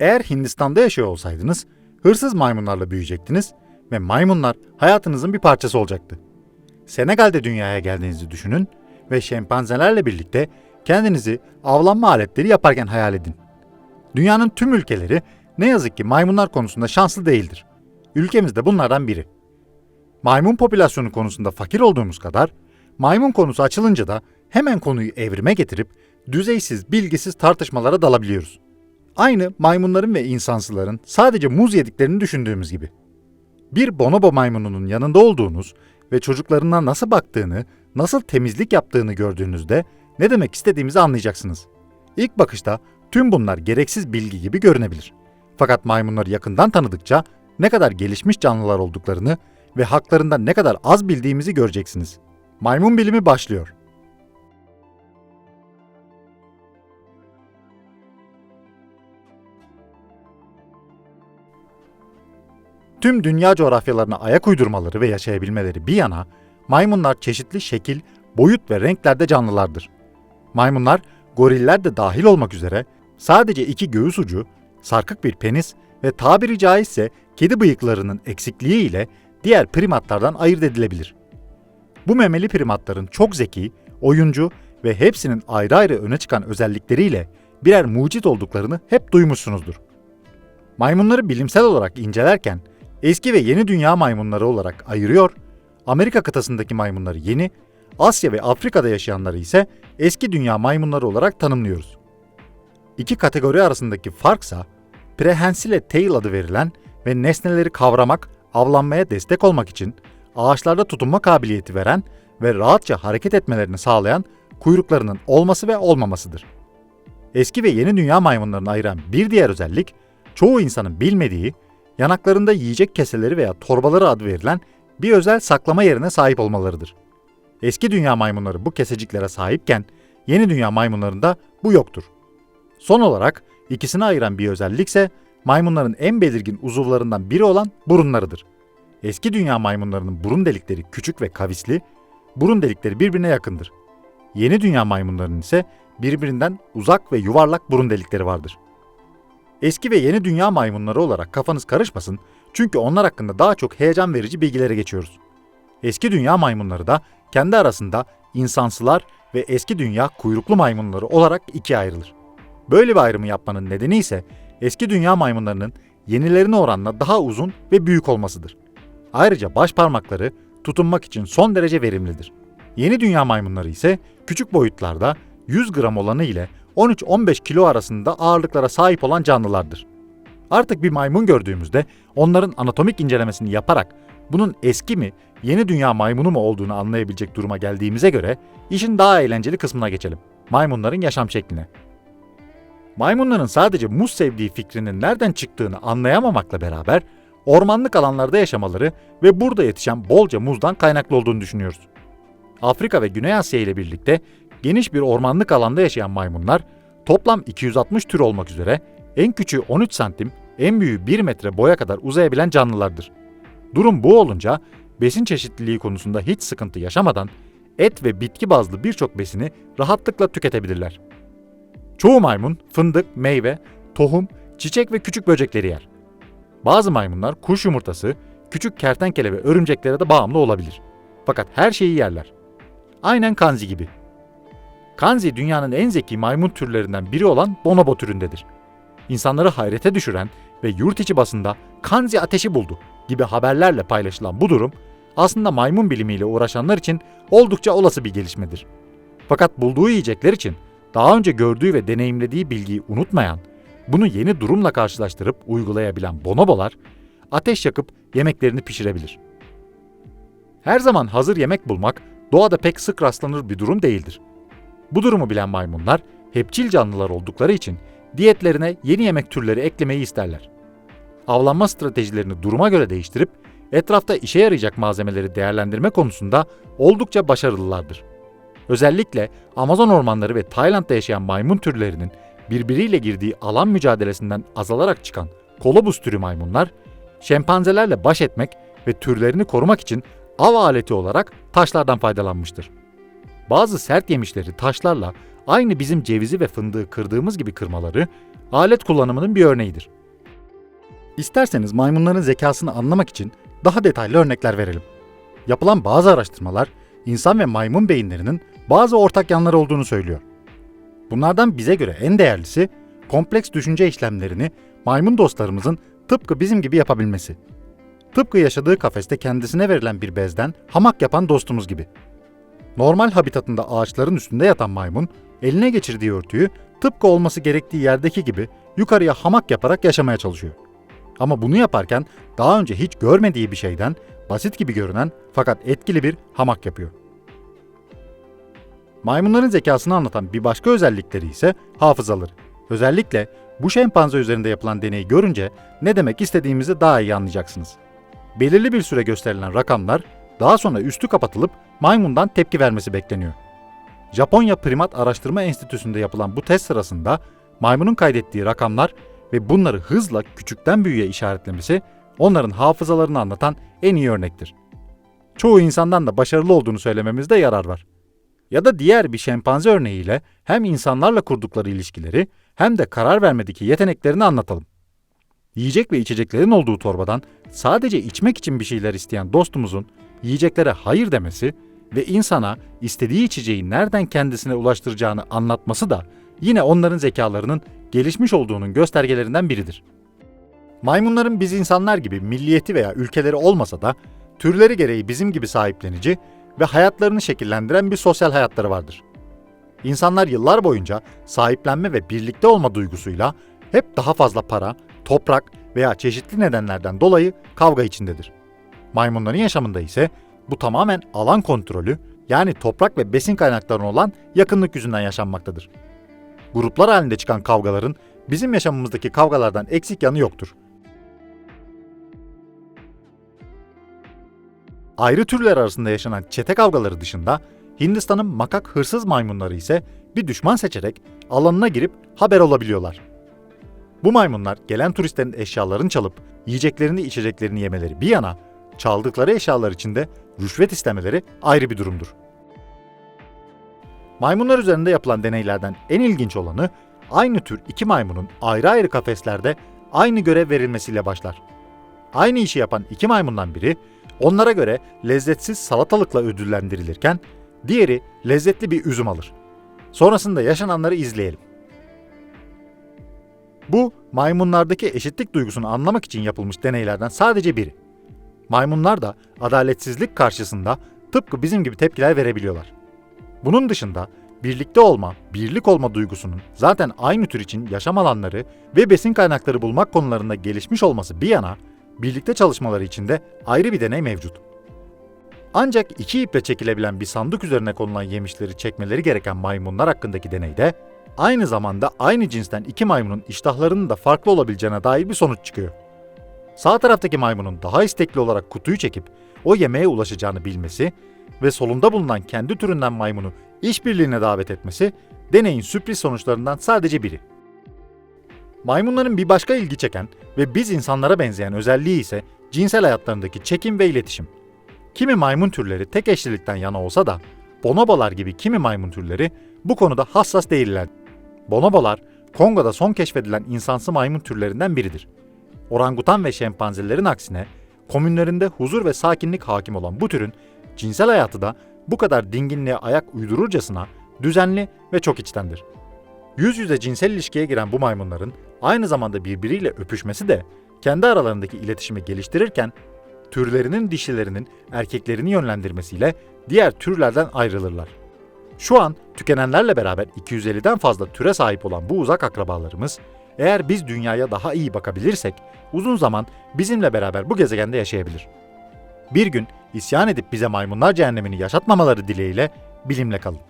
Eğer Hindistan'da yaşıyor olsaydınız, hırsız maymunlarla büyüyecektiniz ve maymunlar hayatınızın bir parçası olacaktı. Senegal'de dünyaya geldiğinizi düşünün ve şempanzelerle birlikte kendinizi avlanma aletleri yaparken hayal edin. Dünyanın tüm ülkeleri ne yazık ki maymunlar konusunda şanslı değildir. Ülkemiz de bunlardan biri. Maymun popülasyonu konusunda fakir olduğumuz kadar, maymun konusu açılınca da hemen konuyu evrime getirip düzeysiz, bilgisiz tartışmalara dalabiliyoruz. Aynı maymunların ve insansıların sadece muz yediklerini düşündüğümüz gibi. Bir bonobo maymununun yanında olduğunuz ve çocuklarına nasıl baktığını, nasıl temizlik yaptığını gördüğünüzde ne demek istediğimizi anlayacaksınız. İlk bakışta tüm bunlar gereksiz bilgi gibi görünebilir. Fakat maymunları yakından tanıdıkça ne kadar gelişmiş canlılar olduklarını ve haklarında ne kadar az bildiğimizi göreceksiniz. Maymun bilimi başlıyor. Tüm dünya coğrafyalarına ayak uydurmaları ve yaşayabilmeleri bir yana, maymunlar çeşitli şekil, boyut ve renklerde canlılardır. Maymunlar, goriller de dahil olmak üzere sadece iki göğüs ucu, sarkık bir penis ve tabiri caizse kedi bıyıklarının eksikliği ile diğer primatlardan ayırt edilebilir. Bu memeli primatların çok zeki, oyuncu ve hepsinin ayrı ayrı öne çıkan özellikleriyle birer mucit olduklarını hep duymuşsunuzdur. Maymunları bilimsel olarak incelerken eski ve yeni dünya maymunları olarak ayırıyor, Amerika kıtasındaki maymunları yeni, Asya ve Afrika'da yaşayanları ise eski dünya maymunları olarak tanımlıyoruz. İki kategori arasındaki farksa prehensile tail adı verilen ve nesneleri kavramak, avlanmaya destek olmak için ağaçlarda tutunma kabiliyeti veren ve rahatça hareket etmelerini sağlayan kuyruklarının olması ve olmamasıdır. Eski ve yeni dünya maymunlarını ayıran bir diğer özellik, çoğu insanın bilmediği, yanaklarında yiyecek keseleri veya torbaları adı verilen bir özel saklama yerine sahip olmalarıdır. Eski dünya maymunları bu keseciklere sahipken, yeni dünya maymunlarında bu yoktur. Son olarak ikisini ayıran bir özellik ise maymunların en belirgin uzuvlarından biri olan burunlarıdır. Eski dünya maymunlarının burun delikleri küçük ve kavisli, burun delikleri birbirine yakındır. Yeni dünya maymunlarının ise birbirinden uzak ve yuvarlak burun delikleri vardır. Eski ve yeni dünya maymunları olarak kafanız karışmasın çünkü onlar hakkında daha çok heyecan verici bilgilere geçiyoruz. Eski dünya maymunları da kendi arasında insansılar ve eski dünya kuyruklu maymunları olarak ikiye ayrılır. Böyle bir ayrımı yapmanın nedeni ise eski dünya maymunlarının yenilerine oranla daha uzun ve büyük olmasıdır. Ayrıca baş parmakları tutunmak için son derece verimlidir. Yeni dünya maymunları ise küçük boyutlarda 100 gram olanı ile 13-15 kilo arasında ağırlıklara sahip olan canlılardır. Artık bir maymun gördüğümüzde onların anatomik incelemesini yaparak bunun eski mi, yeni dünya maymunu mu olduğunu anlayabilecek duruma geldiğimize göre işin daha eğlenceli kısmına geçelim. Maymunların yaşam şekline. Maymunların sadece muz sevdiği fikrinin nereden çıktığını anlayamamakla beraber ormanlık alanlarda yaşamaları ve burada yetişen bolca muzdan kaynaklı olduğunu düşünüyoruz. Afrika ve Güney Asya ile birlikte geniş bir ormanlık alanda yaşayan maymunlar toplam 260 tür olmak üzere en küçüğü 13 santim, en büyüğü 1 metre boya kadar uzayabilen canlılardır. Durum bu olunca besin çeşitliliği konusunda hiç sıkıntı yaşamadan et ve bitki bazlı birçok besini rahatlıkla tüketebilirler. Çoğu maymun fındık, meyve, tohum, çiçek ve küçük böcekleri yer. Bazı maymunlar kuş yumurtası, küçük kertenkele ve örümceklere de bağımlı olabilir. Fakat her şeyi yerler. Aynen kanzi gibi. Kanzi dünyanın en zeki maymun türlerinden biri olan bonobo türündedir. İnsanları hayrete düşüren ve yurt içi basında kanzi ateşi buldu gibi haberlerle paylaşılan bu durum aslında maymun bilimiyle uğraşanlar için oldukça olası bir gelişmedir. Fakat bulduğu yiyecekler için daha önce gördüğü ve deneyimlediği bilgiyi unutmayan, bunu yeni durumla karşılaştırıp uygulayabilen bonobolar, ateş yakıp yemeklerini pişirebilir. Her zaman hazır yemek bulmak doğada pek sık rastlanır bir durum değildir. Bu durumu bilen maymunlar, hepçil canlılar oldukları için diyetlerine yeni yemek türleri eklemeyi isterler. Avlanma stratejilerini duruma göre değiştirip etrafta işe yarayacak malzemeleri değerlendirme konusunda oldukça başarılılardır. Özellikle Amazon ormanları ve Tayland'da yaşayan maymun türlerinin birbiriyle girdiği alan mücadelesinden azalarak çıkan kolobus türü maymunlar, şempanzelerle baş etmek ve türlerini korumak için av aleti olarak taşlardan faydalanmıştır. Bazı sert yemişleri taşlarla aynı bizim cevizi ve fındığı kırdığımız gibi kırmaları, alet kullanımının bir örneğidir. İsterseniz maymunların zekasını anlamak için daha detaylı örnekler verelim. Yapılan bazı araştırmalar insan ve maymun beyinlerinin bazı ortak yanları olduğunu söylüyor. Bunlardan bize göre en değerlisi kompleks düşünce işlemlerini maymun dostlarımızın tıpkı bizim gibi yapabilmesi. Tıpkı yaşadığı kafeste kendisine verilen bir bezden hamak yapan dostumuz gibi. Normal habitatında ağaçların üstünde yatan maymun, eline geçirdiği örtüyü tıpkı olması gerektiği yerdeki gibi yukarıya hamak yaparak yaşamaya çalışıyor. Ama bunu yaparken daha önce hiç görmediği bir şeyden basit gibi görünen fakat etkili bir hamak yapıyor. Maymunların zekasını anlatan bir başka özellikleri ise hafızaları. Özellikle bu şempanze üzerinde yapılan deneyi görünce ne demek istediğimizi daha iyi anlayacaksınız. Belirli bir süre gösterilen rakamlar daha sonra üstü kapatılıp maymundan tepki vermesi bekleniyor. Japonya Primat Araştırma Enstitüsü'nde yapılan bu test sırasında maymunun kaydettiği rakamlar ve bunları hızla küçükten büyüğe işaretlemesi onların hafızalarını anlatan en iyi örnektir. Çoğu insandan da başarılı olduğunu söylememizde yarar var. Ya da diğer bir şempanze örneğiyle hem insanlarla kurdukları ilişkileri hem de karar vermedeki yeteneklerini anlatalım. Yiyecek ve içeceklerin olduğu torbadan sadece içmek için bir şeyler isteyen dostumuzun yiyeceklere hayır demesi ve insana istediği içeceği nereden kendisine ulaştıracağını anlatması da yine onların zekalarının gelişmiş olduğunun göstergelerinden biridir. Maymunların biz insanlar gibi milliyeti veya ülkeleri olmasa da türleri gereği bizim gibi sahiplenici ve hayatlarını şekillendiren bir sosyal hayatları vardır. İnsanlar yıllar boyunca sahiplenme ve birlikte olma duygusuyla hep daha fazla para, toprak veya çeşitli nedenlerden dolayı kavga içindedir. Maymunların yaşamında ise bu tamamen alan kontrolü yani toprak ve besin kaynaklarına olan yakınlık yüzünden yaşanmaktadır. Gruplar halinde çıkan kavgaların bizim yaşamımızdaki kavgalardan eksik yanı yoktur. Ayrı türler arasında yaşanan çete kavgaları dışında Hindistan'ın makak hırsız maymunları ise bir düşman seçerek alanına girip haber olabiliyorlar. Bu maymunlar gelen turistlerin eşyalarını çalıp yiyeceklerini içeceklerini yemeleri bir yana çaldıkları eşyalar için de rüşvet istemeleri ayrı bir durumdur. Maymunlar üzerinde yapılan deneylerden en ilginç olanı aynı tür iki maymunun ayrı ayrı kafeslerde aynı görev verilmesiyle başlar. Aynı işi yapan iki maymundan biri onlara göre lezzetsiz salatalıkla ödüllendirilirken diğeri lezzetli bir üzüm alır. Sonrasında yaşananları izleyelim. Bu maymunlardaki eşitlik duygusunu anlamak için yapılmış deneylerden sadece biri. Maymunlar da adaletsizlik karşısında tıpkı bizim gibi tepkiler verebiliyorlar. Bunun dışında birlikte olma, birlik olma duygusunun zaten aynı tür için yaşam alanları ve besin kaynakları bulmak konularında gelişmiş olması bir yana, birlikte çalışmaları için de ayrı bir deney mevcut. Ancak iki iple çekilebilen bir sandık üzerine konulan yemişleri çekmeleri gereken maymunlar hakkındaki deneyde, aynı zamanda aynı cinsten iki maymunun iştahlarının da farklı olabileceğine dair bir sonuç çıkıyor. Sağ taraftaki maymunun daha istekli olarak kutuyu çekip o yemeğe ulaşacağını bilmesi ve solunda bulunan kendi türünden maymunu işbirliğine davet etmesi deneyin sürpriz sonuçlarından sadece biri. Maymunların bir başka ilgi çeken ve biz insanlara benzeyen özelliği ise cinsel hayatlarındaki çekim ve iletişim. Kimi maymun türleri tek eşlilikten yana olsa da bonobolar gibi kimi maymun türleri bu konuda hassas değiller. Bonobolar Kongo'da son keşfedilen insansı maymun türlerinden biridir. Orangutan ve şempanzelerin aksine komünlerinde huzur ve sakinlik hakim olan bu türün cinsel hayatı da bu kadar dinginliğe ayak uydururcasına düzenli ve çok içtendir. Yüz yüze cinsel ilişkiye giren bu maymunların aynı zamanda birbiriyle öpüşmesi de kendi aralarındaki iletişimi geliştirirken türlerinin dişilerinin erkeklerini yönlendirmesiyle diğer türlerden ayrılırlar. Şu an tükenenlerle beraber 250'den fazla türe sahip olan bu uzak akrabalarımız eğer biz dünyaya daha iyi bakabilirsek uzun zaman bizimle beraber bu gezegende yaşayabilir. Bir gün isyan edip bize maymunlar cehennemini yaşatmamaları dileğiyle bilimle kalın.